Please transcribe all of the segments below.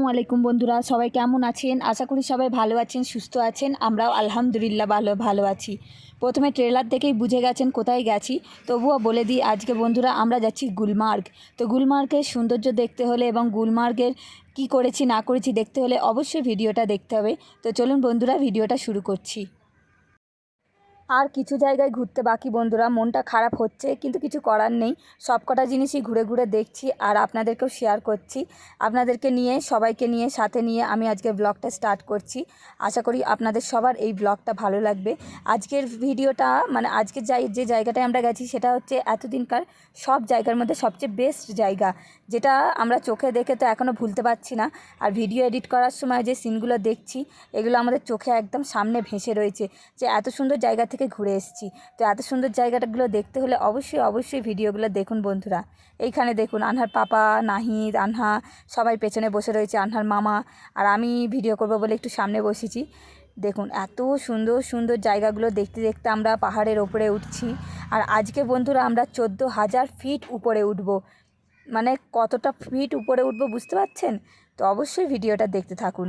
আসসালামু আলাইকুম বন্ধুরা, সবাই কেমন আছেন? আশা করি সবাই ভালো আছেন, সুস্থ আছেন, আমরাও আলহামদুলিল্লাহ ভালো ভালো আছি। প্রথমে ট্রেলার দেখেই বুঝে গেছেন কোথায় গেছি, তবুও বলে দিই আজকে বন্ধুরা আমরা যাচ্ছি গুলমার্গ। তো গুলমার্গের সৌন্দর্য দেখতে হলে এবং গুলমার্গের কি করেছি, না করেছি দেখতে হলে অবশ্যই ভিডিওটা দেখতে হবে। তো চলুন বন্ধুরা, ভিডিওটা শুরু করছি। আর কিছু জায়গায় ঘুরতে বাকি বন্ধুরা, মনটা খারাপ হচ্ছে, কিন্তু কিছু করার নেই। সব কটা জিনিসই ঘুরে ঘুরে দেখছি আর আপনাদেরকেও শেয়ার করছি। আপনাদেরকে নিয়ে, সবাইকে নিয়ে, সাথে নিয়ে আমি আজকে ব্লগটা স্টার্ট করছি। আশা করি আপনাদের সবার এই ব্লগটা ভালো লাগবে। আজকের ভিডিওটা মানে আজকের যাই, যে জায়গাটায় আমরা গেছি সেটা হচ্ছে এতদিনকার সব জায়গার মধ্যে সবচেয়ে বেস্ট জায়গা। যেটা আমরা চোখে দেখে তো এখনও ভুলতে পারছি না। আর ভিডিও এডিট করার সময় যে সিনগুলো দেখছি, এগুলো আমাদের চোখে একদম সামনে ভেসে রয়েছে। যে এত সুন্দর জায়গা থেকে ঘুরে এসেছি। তো এত সুন্দর জায়গাটাগুলো দেখতে হলে অবশ্যই অবশ্যই ভিডিওগুলো দেখুন বন্ধুরা। এইখানে দেখুন আনহার পাপা, নাহিদ, আনহা সবাই পেছনে বসে রয়েছে, আনহার মামা। আর আমি ভিডিও করব বলে একটু সামনে বসেছি। দেখুন এত সুন্দর সুন্দর জায়গাগুলো দেখতে দেখতে আমরা পাহাড়ের ওপরে উঠছি। আর আজকে বন্ধুরা আমরা চোদ্দ হাজার ফিট উপরে উঠব। মানে কতটা ফিট উপরে উঠবো বুঝতে পারছেন? তো অবশ্যই ভিডিওটা দেখতে থাকুন।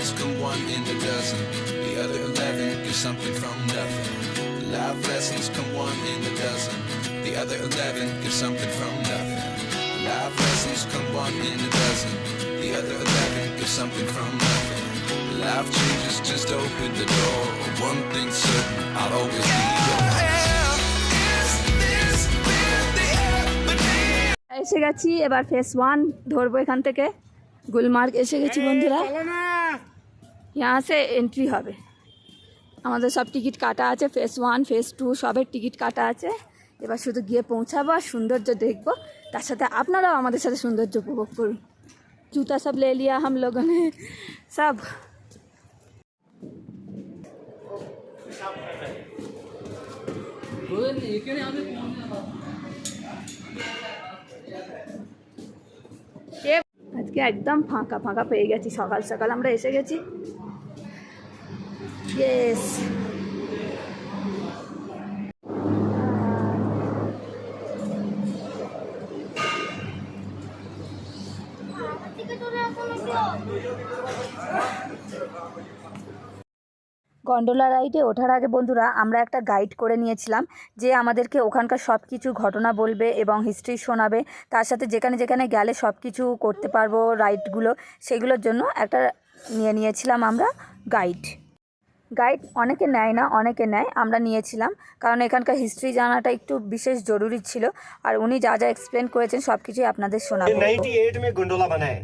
Lessons come one in a dozen. The other eleven get something from nothing. Life lessons come one in a dozen. The other eleven get something from nothing. Life lessons come one in a dozen. The other eleven get something from nothing. Life changes just open the door. One thing's certain, I'll always be yours. এসে গেছি এবার phase one ধরবো এখান থেকে গুলমার্গ এসে গেছি বন্ধুরা यहाँ से এন্ট্রি হবে আমাদের সব টিকিট কাটা আছে ফেস ওয়ান ফেস টু সবের টিকিট কাটা আছে এবার শুধু গিয়ে পৌঁছাবো আর সৌন্দর্য দেখবো তার সাথে আপনারাও আমাদের সাথে সৌন্দর্য উপভোগ করুন জুতা সব লে লিয়া হাম লোগों ने সব এ- আজকে একদম ফাঁকা ফাঁকা পেয়ে গেছি সকাল সকাল আমরা এসে গেছি ইয়েস গন্ডোলা রাইডে ওঠার আগে বন্ধুরা, আমরা একটা গাইড করে নিয়েছিলাম যে আমাদেরকে ওখানকার সব কিছু ঘটনা বলবে এবং হিস্ট্রি শোনাবে। তার সাথে যেখানে যেখানে গেলে সব কিছু করতে পারব রাইডগুলো সেগুলোর জন্য একটা নিয়ে নিয়েছিলাম আমরা গাইড গাইড অনেকে নেয় না অনেকে নেয় আমরা নিয়েছিলাম কারণ এখানকার হিস্ট্রি জানাটা একটু বিশেষ জরুরি ছিল আর উনি যা যা এক্সপ্লেন করেছেন সব কিছুই আপনাদের শোনাবো ये 98 में गोंडोला बना है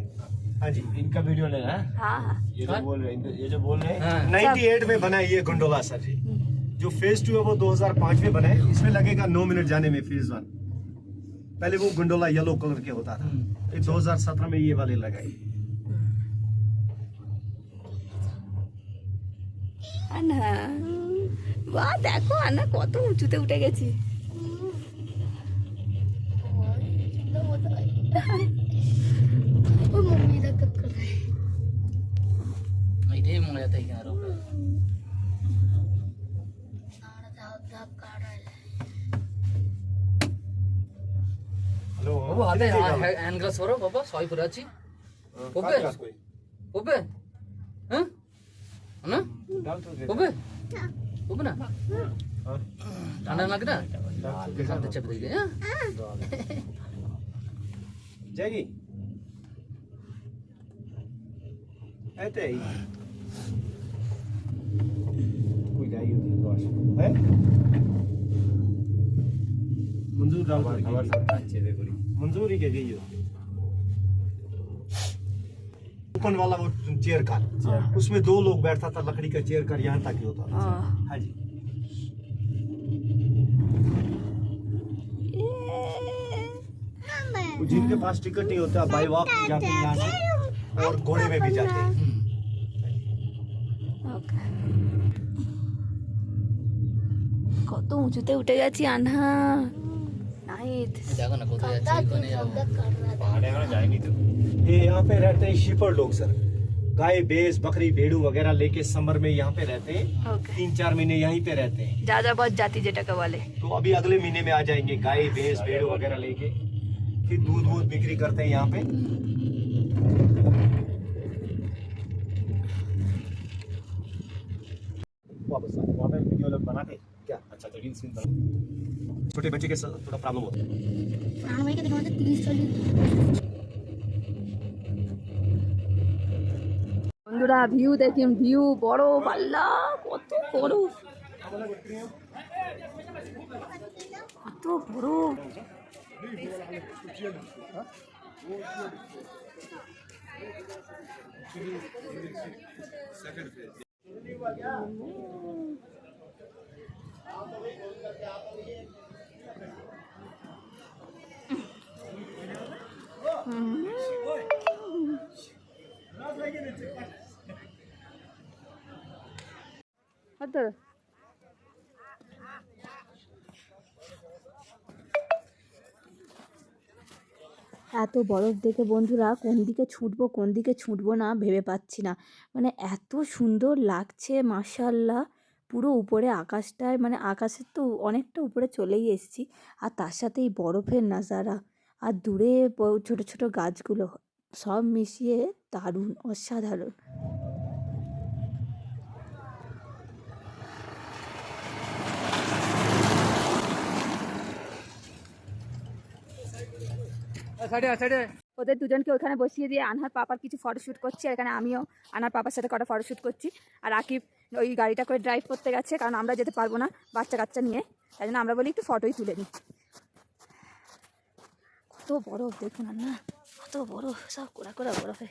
हाँ जी इनका वीडियो लेना है হ্যাঁ হ্যাঁ ये जो बोल रहे हैं ये जो बोल रहे हैं हाँ। 98 में बना है ये गोंडोला सर जी जो फेज टू है वो 2005 में बना है इसमें लगेगा नौ मिनट जाने में फेज वन पहले वो गोंडोला येलो कलर के होता था ये 2017 में ये वाले लगाए আনা। বা দেখো আনা কত উঁচুতে উঠে গেছি। বাবু হাতে হ্যান্ড গ্লাস করো বাবা সবাই করে আছি। ওপে ওপে হ্যাঁ? না? হবে হবে না? ঠান্ডা লাগে না? হাতে চেপে দিলে হ্যাঁ? জাগি। এটাই মঞ্জুর রাও মঞ্জুরি কে গেইও? ओपन वाला वो चेयर कार उसमें दो लोग बैठता था लकड़ी का चेयर कार यहाँ तक ही होता था हाँ जी जिनके पास टिकट नहीं होता बाई वॉक जाते हैं यहाँ से और घोड़े में भी जाते हैं ওকে কত উঁচুতে উঠে গেছি আনহা নাহিদ দেখো না কোথায় যাচ্ছে ওখানে যাবো तक कर रहा था ये यहाँ पे रहते हैं शिपर लोग सर गाय भैंस बकरी भेड़ू वगैरह लेके समर में यहाँ पे रहते हैं ওকে तीन चार महीने यहीं पे रहते हैं যা যা বস জাতি যেটাকে বলে तो अभी अगले महीने में आ जाएंगे गाय भैंस भेड़ू वगैरह लेके फिर दूध वूध बिक्री करते हैं यहाँ पे वापस आ वहाँ पे वीडियो लोग बनाते क्या अच्छा तो रील्स बना छोटे बच्चे के साथ थोड़ा प्रॉब्लम होता है प्राणमय के दिनों में तीस चालीस বন্ধুরা ভিউ দেখুন ভিউ বড় পাল্লা কত বড় কত বড় এত বরফ দেখে বন্ধুরা কোন দিকে ছুটবো, কোন দিকে ছুটবো না ভেবে পাচ্ছি না। মানে এত সুন্দর লাগছে মাশাল্লাহ পুরো উপরে আকাশটায় মানে আকাশের তো অনেকটা উপরে চলেই এসেছি। আর তার সাথে এই বরফের নাজারা। আর দূরে ছোট ছোট গাছগুলো সব মিশিয়ে দারুণ অসাধারণ। ওদের দুজনকে ওখানে বসিয়ে দিয়ে আনহার পাপার কিছু ফটোশ্যুট করছি আর এখানে আমিও আনার পাপার সাথে কটা ফটোশ্যুট করছি। আর আকিব ওই গাড়িটা করে ড্রাইভ করতে গেছে কারণ আমরা যেতে পারব না বাচ্চা কাচ্চা নিয়ে। তাই জন্য আমরা বলি একটু ফটোই তুলে নিই। কত বরফ দেখুন না কত বরফ সব কোড়া কোড়া বরফে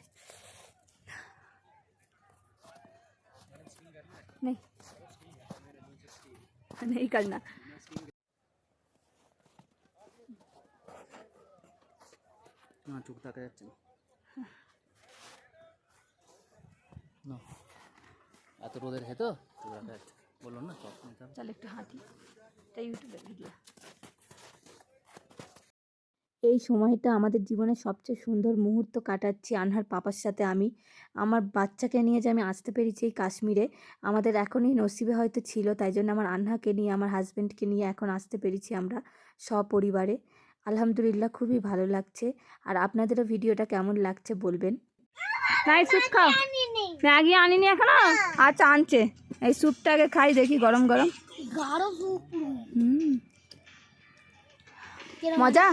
নেই। নেই করনা না। চোখ দেখা যাচ্ছে না। না। এত রোদের খেতো? চোখ দেখা যাচ্ছে। বললাম না চল একটু হাঁটি। এটা ইউটিউবের ভিডিও এই সময়টা আমাদের জীবনের সবচেয়ে সুন্দর মুহূর্ত কাটাচ্ছি আনহার পাপার সাথে আমি। আমার বাচ্চাকে নিয়ে যে আমি আসতে পেরেছি এই কাশ্মীরে আমাদের এখনই নসিবে হয়তো ছিল তাই জন্য আমার আনহাকে নিয়ে আমার হাজব্যান্ডকে নিয়ে এখন আসতে পেরেছি আমরা সপরিবারে। আলহামদুলিল্লাহ খুবই ভালো লাগছে। আর আপনাদেরও ভিডিওটা কেমন লাগছে বলবেন? খাও। ম্যাগি আনিনি এখনও? হ্যাঁ। আচ্ছা আনছে। এই স্যুপটাকে খাই দেখি গরম গরম। মজা?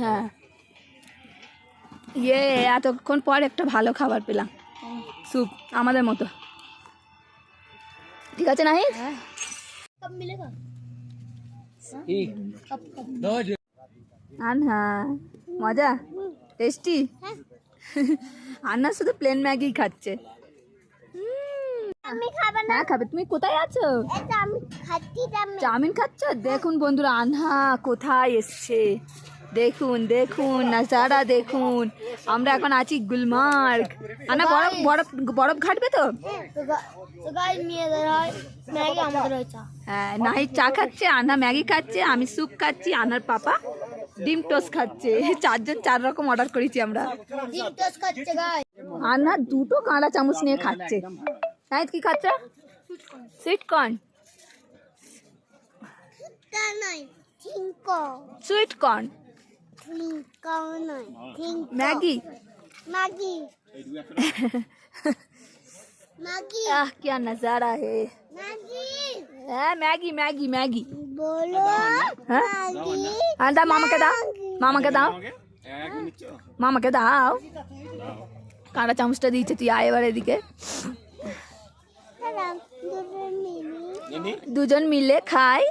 হ্যাঁ। ইয়ে এতক্ষণ পর একটা ভালো খাবার পেলাম। স্যুপ আমাদের মতো। ঠিক আছে নাহি আনহা মজা? টেস্টি? আন্না শুধু প্লেন ম্যাগি খাচ্ছে। আমি খাব না। খাবে। তুমি কোথায় আছো? এটা আমি খাচ্ছি আমি চাউমিন খাচ্ছ? দেখুন বন্ধুরা আনহা কোথায় এসছে? দেখুন দেখুন নাজারা দেখুন। আমরা এখন আছি গুলমার্গ। আনা বরফ বরফ বরফ ঘাটবে তো? হয়। হ্যাঁ নাহি চা খাচ্ছে আনা ম্যাগি খাচ্ছে আমি স্যুপ খাচ্ছি আনার পাপা ডিম টোস্ট খাচ্ছে। চারজন চার রকম অর্ডার করেছি আমরা। ডিম টোস্ট খাচ্ছে গাইস আনা দুটো কাঁড়া চামচ নিয়ে খাচ্ছে। নাহিদ কি খাচ্ছে সুইট কর্ন তা নাই থিঙ্কো সুইট কর্ন থিঙ্কো নাই থিঙ্ক ম্যাগি ম্যাগি ম্যাগি আহ क्या नजारा है ম্যাগি হ্যাঁ ম্যাগি ম্যাগি ম্যাগি বলো হ্যাঁ ম্যাগি আর দাও মামাকে দাও মামাকে দাও মামাকে দাও কাঁটা চামচটা দিয়েছে তুই আয় এবার এদিকে সালাম দুটো মিনি দুজন মিলে খাই।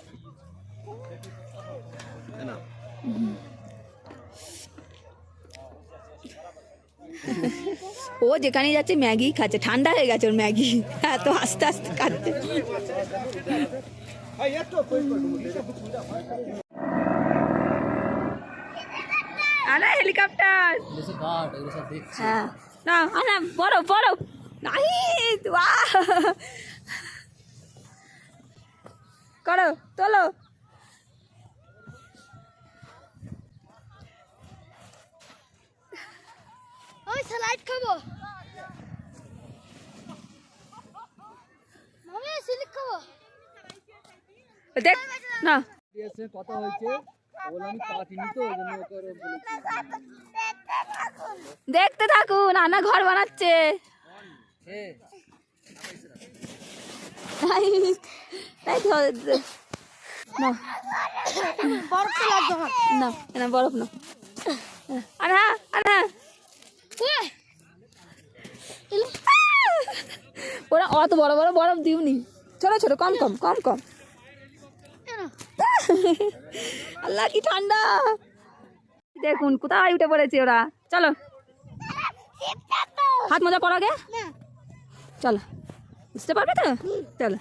ও যেখানে যাচ্ছে ম্যাগি খাচ্ছে। ঠান্ডা হয়ে গেছে ওর ম্যাগি। এত আস্তে আস্তে খাচ্ছে আরে হেলিকপ্টার। হ্যাঁ। না আনা বরফ বরফ নাহিদ করো তোলো। ওই খাব। মামি সিলিক খাব। দেখ না। কথা হয়েছে দেখতে থাকুন আনা ঘর বানাচ্ছে। বরফ ওরা অত বড় বড় বরফ দিওনি ছোট ছোট কম কম কম কম আল্লাহ কি ঠান্ডা দেখুন কোথায় উঠে পড়েছে ওরা চলো হাত মজা আগে না চলো বুঝতে পারবে তো চলো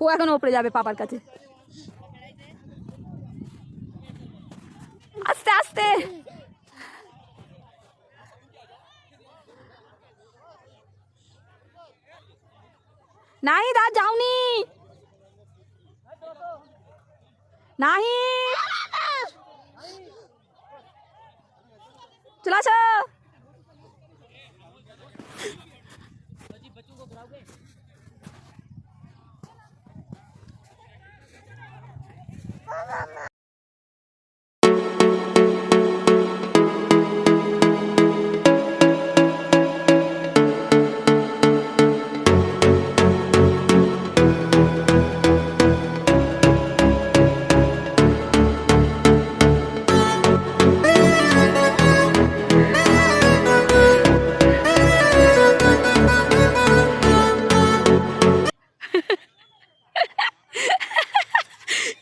ও এখন ওপরে যাবে পাপার কাছে আস্তে আস্তে নাই দা যাওনি নাহি চলে আসো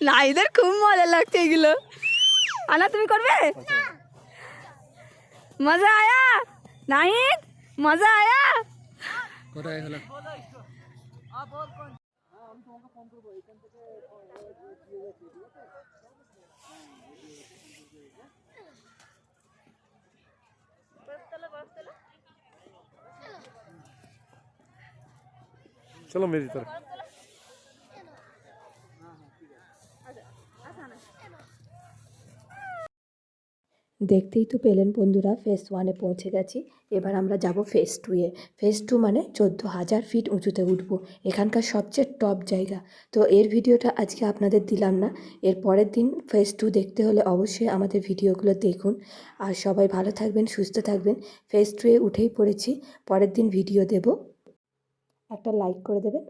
না এদের খুব মজা লাগছে এগুলো। আনা তুমি করবে? আচ্ছা। মজা আয়া? নাহিদ মজা আয়া? কোথায় হলো? চলো মেরি তরফ দেখতেই তো পেলেন বন্ধুরা ফেস ওয়ানে পৌঁছে গেছি। এবার আমরা যাব ফেস টুয়ে ফেস টু মানে চোদ্দ হাজার ফিট উঁচুতে উঠব। এখানকার সবচেয়ে টপ জায়গা। তো এর ভিডিওটা আজকে আপনাদের দিলাম না। এর পরের দিন ফেস টু দেখতে হলে অবশ্যই আমাদের ভিডিওগুলো দেখুন। আর সবাই ভালো থাকবেন, সুস্থ থাকবেন। ফেস টুয়ে উঠেই পড়েছি। পরের দিন ভিডিও দেব। একটা লাইক করে দেবেন।